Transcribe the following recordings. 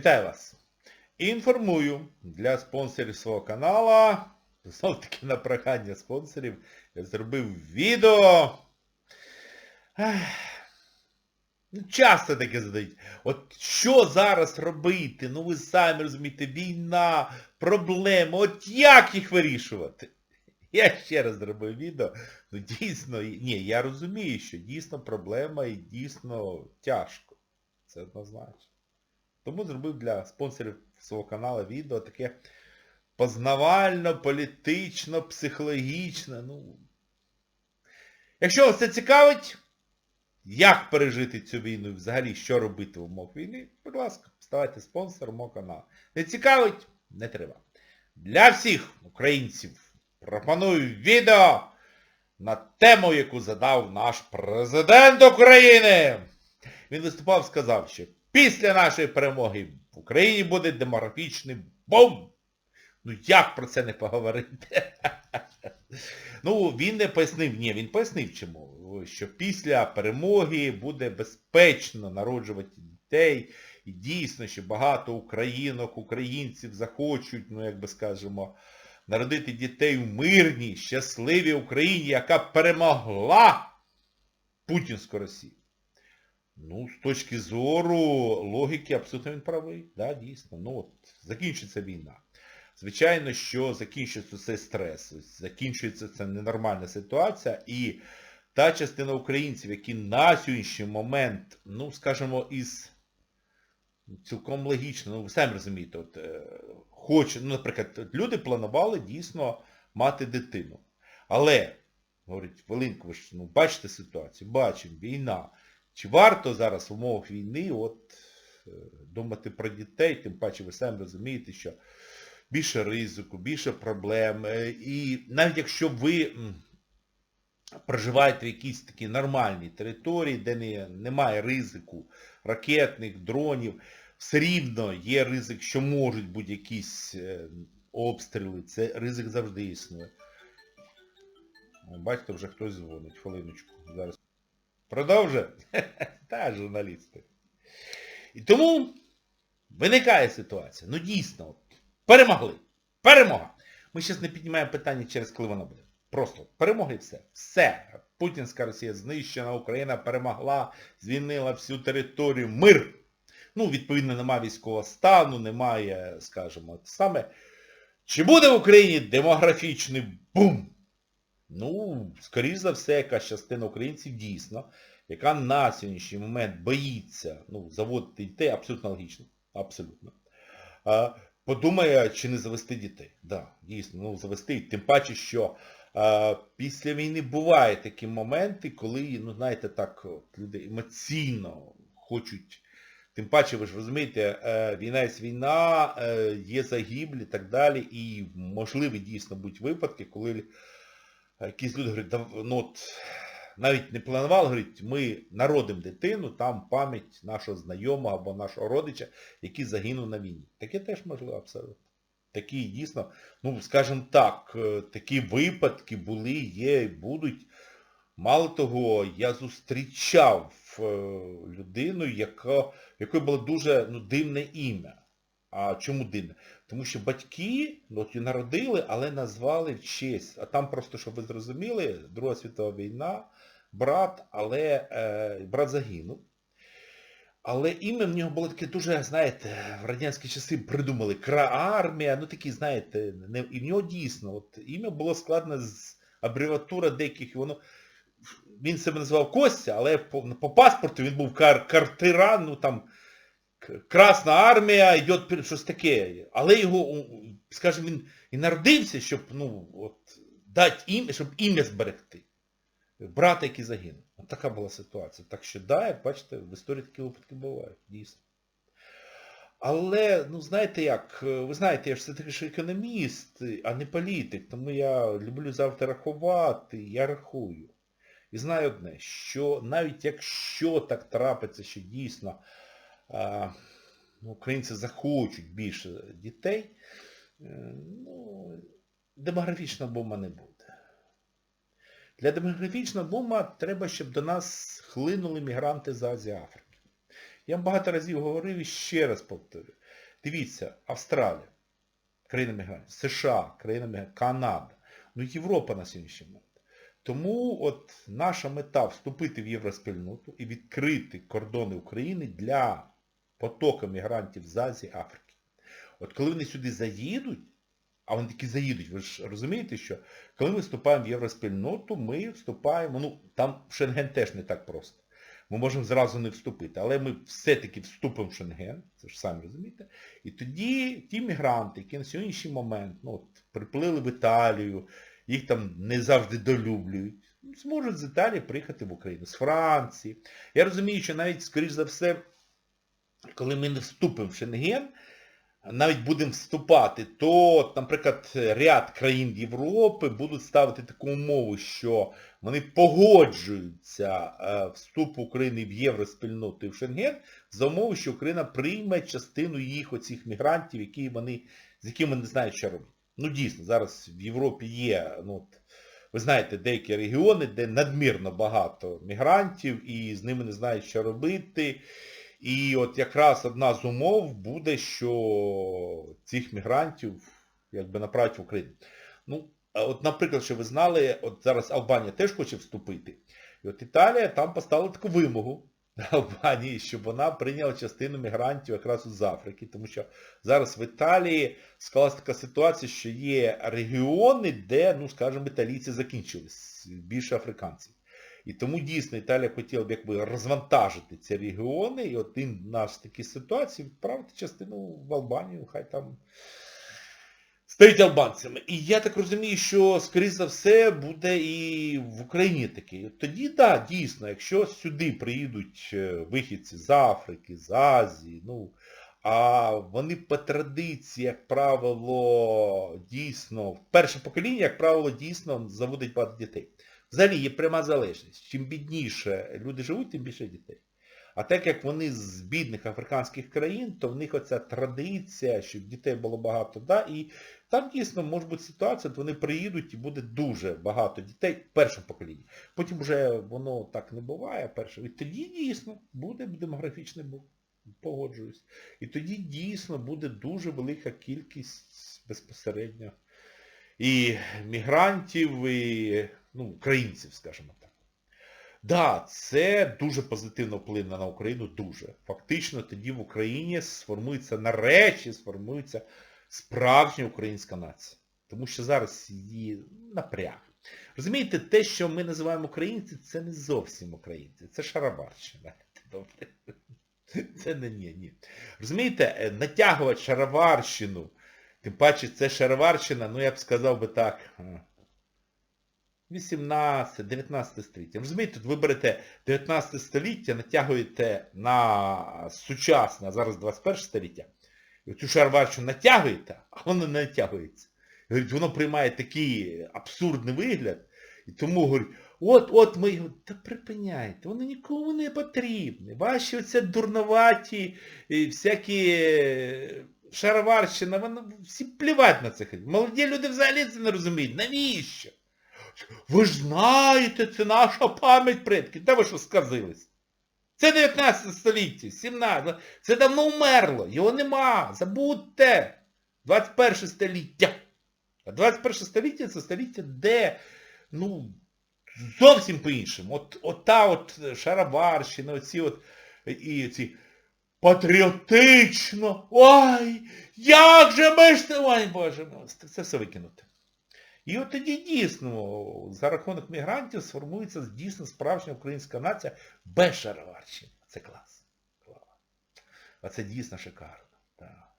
Вітаю вас! Інформую для спонсорів свого каналу, знов таки на прохання спонсорів, я зробив відео. Ну, Часто таке задають. От що зараз робити? Ну ви самі розумієте, війна, проблеми, от як їх вирішувати? Я ще раз зробив відео. Ну дійсно, ні, я розумію, що дійсно проблема і дійсно тяжко. Це однозначно. Тому зробив для спонсорів свого каналу відео таке познавально, політично, психологічне. Ну. Якщо вас це цікавить, як пережити цю війну і взагалі що робити в умовах війни, будь ласка, ставайте спонсором мого каналу. Не цікавить? Не треба. Для всіх українців пропоную відео на тему, яку задав наш президент України. Він виступав, сказав, що після нашої перемоги в Україні буде демографічний бум. Ну як про це не поговорити? Ну, він не пояснив, ні, він пояснив чому, що після перемоги буде безпечно народжувати дітей. І дійсно, що багато українок, українців захочуть, ну як би скажемо, народити дітей в мирній, щасливій Україні, яка перемогла путінську Росію. Ну, з точки зору логіки, абсолютно він правий. Да, дійсно. Ну от, закінчиться війна. Звичайно, що закінчується цей стрес, закінчується ця ненормальна ситуація, і та частина українців, які на сьогоднішній момент, ну, скажімо, із цілком логічно, ну ви самі розумієте, от, е, хоче, ну, наприклад, люди планували дійсно мати дитину. Але, говорить, Волинко, ви ж ну, бачите ситуацію, бачимо, війна. Чи варто зараз в умовах війни от, е, думати про дітей, тим паче ви самі розумієте, що більше ризику, більше проблем. е, І навіть якщо ви проживаєте в якійсь такій нормальній території, де не, немає ризику ракетних, дронів, все рівно є ризик, що можуть бути якісь е, обстріли, це ризик завжди існує. Бачите, вже хтось дзвонить, хвилиночку. Зараз. Продовжує? Та, журналісти. І тому виникає ситуація. Ну дійсно, от, перемогли. Перемога. Ми зараз не піднімаємо питання через коли вона буде. Просто перемогли все. Все. Путінська Росія знищена, Україна перемогла, звільнила всю територію. Мир. Ну, відповідно, немає військового стану, немає, скажімо, саме. Чи буде в Україні демографічний бум? Ну, скоріш за все, якась частина українців дійсно, яка на сьогоднішній момент боїться ну, заводити дітей, абсолютно логічно. Абсолютно. А, подумає, чи не завести дітей. Да, дійсно, ну завести. Тим паче, що а, після війни бувають такі моменти, коли, ну знаєте, так, люди емоційно хочуть. Тим паче, ви ж розумієте, е, війна є війна, е, є загиблі і так далі, і можливі дійсно будуть випадки, коли якісь люди говорять, ну от, навіть не планували, говорять, ми народимо дитину, там пам'ять нашого знайомого або нашого родича, який загинув на війні. Таке теж можливо абсолютно. Такі дійсно, ну, скажімо так, е, такі випадки були, є і будуть. Мало того, я зустрічав е, людину, яка, якої було дуже ну, дивне ім'я. А чому дивне? Тому що батьки ну, от, народили, але назвали в честь. А там просто, щоб ви зрозуміли, Друга світова війна, брат, але е, брат загинув. Але ім'я в нього було таке дуже, знаєте, в радянські часи придумали Кра армія, ну такі, знаєте, не, і в нього дійсно, от ім'я було складне з абревіатура деяких, воно, він себе називав Костя, але по, по паспорту він був кар, Картиран, ну там, Красна армія, йде щось таке. Але його, скажімо, він і народився, щоб, ну, от, дати ім'я, щоб ім'я зберегти. Брата, який загинув. От така була ситуація. Так що, да, як бачите, в історії такі випадки бувають, дійсно. Але, ну знаєте як, е, ви знаєте, я ж все-таки ж економіст, а не політик, тому я люблю завжди рахувати, я рахую. І знаю одне, що навіть якщо так трапиться, що дійсно українці захочуть більше дітей, е, ну, демографічного бума не буде. Для демографічного бума треба, щоб до нас хлинули мігранти з Азії Африки. Я вам багато разів говорив і ще раз повторю. Дивіться, Австралія, країна мігрантів, США, країна мігрантів, Канада, ну Європа на сьогоднішній момент. Тому от наша мета вступити в євроспільноту і відкрити кордони України для потоку мігрантів з Азії, Африки. От коли вони сюди заїдуть, а вони таки заїдуть, ви ж розумієте, що коли ми вступаємо в євроспільноту, ми вступаємо, ну там в Шенген теж не так просто. Ми можемо зразу не вступити, але ми все-таки вступимо в Шенген, це ж самі розумієте. І тоді ті мігранти, які на сьогоднішній момент ну, от, приплили в Італію, їх там не завжди долюблюють, ну, зможуть з Італії приїхати в Україну, з Франції. Я розумію, що навіть, скоріш за все, коли ми не вступимо в Шенген, навіть будемо вступати, то, наприклад, ряд країн Європи будуть ставити таку умову, що вони погоджуються е, вступу України в євроспільноту і в Шенген за умови, що Україна прийме частину їх оцих мігрантів, які вони, з якими не знають, що робити. Ну дійсно, зараз в Європі є, ну, от, ви знаєте, деякі регіони, де надмірно багато мігрантів і з ними не знають, що робити. І от якраз одна з умов буде, що цих мігрантів якби направить в Україну. Ну, от, наприклад, що ви знали, от зараз Албанія теж хоче вступити. І от Італія там поставила таку вимогу Албанії, щоб вона прийняла частину мігрантів якраз з Африки. Тому що зараз в Італії склалася така ситуація, що є регіони, де, ну, скажімо, італійці закінчились, більше африканців. І тому дійсно Італія хотіла б якби розвантажити ці регіони, і от і нас в такій ситуації відправити частину в Албанію, хай там стають албанцями. І я так розумію, що, скоріш за все, буде і в Україні таке. Тоді, так, да, дійсно, якщо сюди приїдуть е, вихідці з Африки, з Азії, ну, а вони по традиції, як правило, дійсно, перше покоління, як правило, дійсно заводить багато дітей. Взагалі є пряма залежність. Чим бідніше люди живуть, тим більше дітей. А так як вони з бідних африканських країн, то в них оця традиція, щоб дітей було багато, да, і там дійсно може бути ситуація, то вони приїдуть і буде дуже багато дітей в першому поколінні. Потім вже воно так не буває, перше. І тоді дійсно буде демографічний бум. Погоджуюсь. І тоді дійсно буде дуже велика кількість безпосередньо і мігрантів, і ну, українців, скажімо так. Да, це дуже позитивно вплине на Україну, дуже. Фактично тоді в Україні сформується, нарешті сформується справжня українська нація. Тому що зараз її напряг. Розумієте, те, що ми називаємо українці, це не зовсім українці, це шароварщина. Добре? Це не ні, ні. Розумієте, натягувати шароварщину, тим паче це шароварщина, ну я б сказав би так, 18-19 століття. Розумієте, тут ви берете 19 століття, натягуєте на сучасне, а зараз 21 століття, і цю шароварщину натягуєте, а воно не натягується. Говорить, воно приймає такий абсурдний вигляд, і тому говорить, от-от ми його, та припиняйте, воно нікому не потрібне. Ваші оце дурноваті, і всякі шароварщина, воно всі плівать на це. Молоді люди взагалі це не розуміють. Навіщо? Ви ж знаєте, це наша пам'ять предків. Та ви що сказились? Це 19 століття, 17. Це давно вмерло. Його нема. Забудьте. 21 століття. А 21 століття це століття, де, ну, зовсім по-іншому. От, от та от шароварщина, оці от, і ці патріотично. Ой, як же ми ж. Ой, Боже це все викинути. І от тоді дійсно за рахунок мігрантів сформується дійсно справжня українська нація без шароварщини. Це клас. А це дійсно шикарно. Так.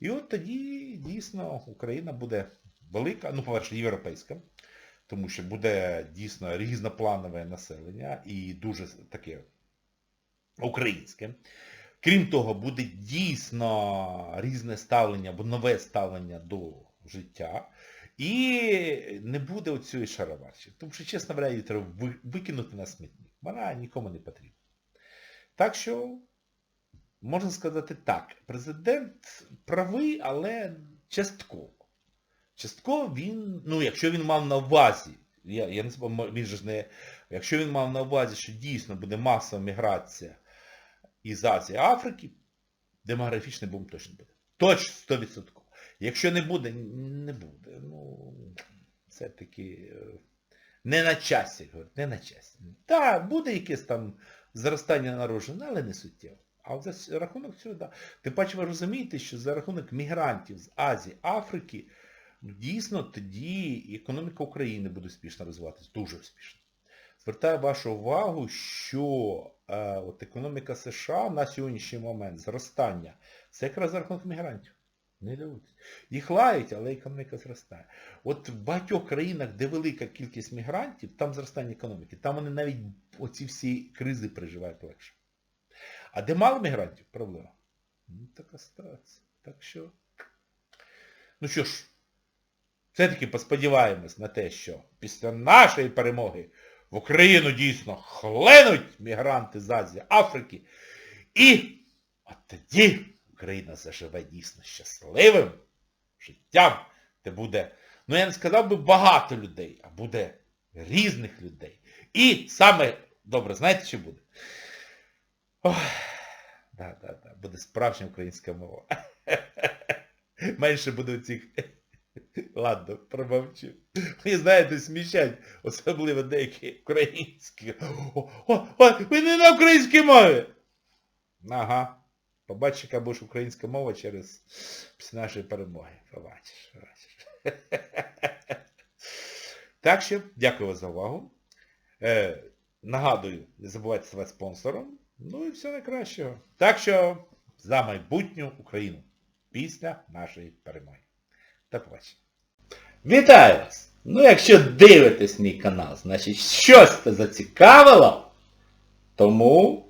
І от тоді дійсно Україна буде велика, ну, по-перше, європейська, тому що буде дійсно різнопланове населення і дуже таке українське. Крім того, буде дійсно різне ставлення або нове ставлення до життя. І не буде оцієї шароварщини. Тому що, чесно говоря, її треба викинути на смітник. Вона нікому не потрібна. Так що, можна сказати так, президент правий, але частково. Частково він, ну якщо він мав на увазі, я, я не він же не, якщо він мав на увазі, що дійсно буде масова міграція із Азії Африки, демографічний бум точно буде. Точно 100%. Якщо не буде, не буде. Ну, все-таки е, не на часі, не на часі. Так, буде якесь там зростання народження, але не суттєво. А за рахунок цього, да. Тим паче ви розумієте, що за рахунок мігрантів з Азії, Африки, ну, дійсно тоді економіка України буде успішно розвиватися, дуже успішно. Звертаю вашу увагу, що е, от економіка США на сьогоднішній момент зростання, це якраз за рахунок мігрантів. Не дивуйтесь. Їх лають, але економіка зростає. От в багатьох країнах, де велика кількість мігрантів, там зростання економіки. Там вони навіть оці всі кризи переживають легше. А де мало мігрантів, проблема. Ну, така ситуація. Так що. Ну що ж, все-таки посподіваємось на те, що після нашої перемоги в Україну дійсно хленуть мігранти з Азії, Африки. І от тоді Україна заживе дійсно щасливим життям, де буде, ну я не сказав би багато людей, а буде різних людей. І саме, добре, знаєте, що буде? Ох, да, да, да, буде справжня українська мова. Менше буде цих... Ладно, промовчу. Мені, знаєте, сміщать, особливо деякі українські. О, о, о, ви не на українській мові! Ага. Побачиш, яка буде українська мова через нашої перемоги. Побачиш, побачиш. Так що, дякую за увагу. Е, нагадую, не забувайте ставати спонсором. Ну і все найкращого. Так що за майбутню Україну після нашої перемоги. До побачення. Вітаю вас! Ну якщо дивитесь мій канал, значить щось це зацікавило, тому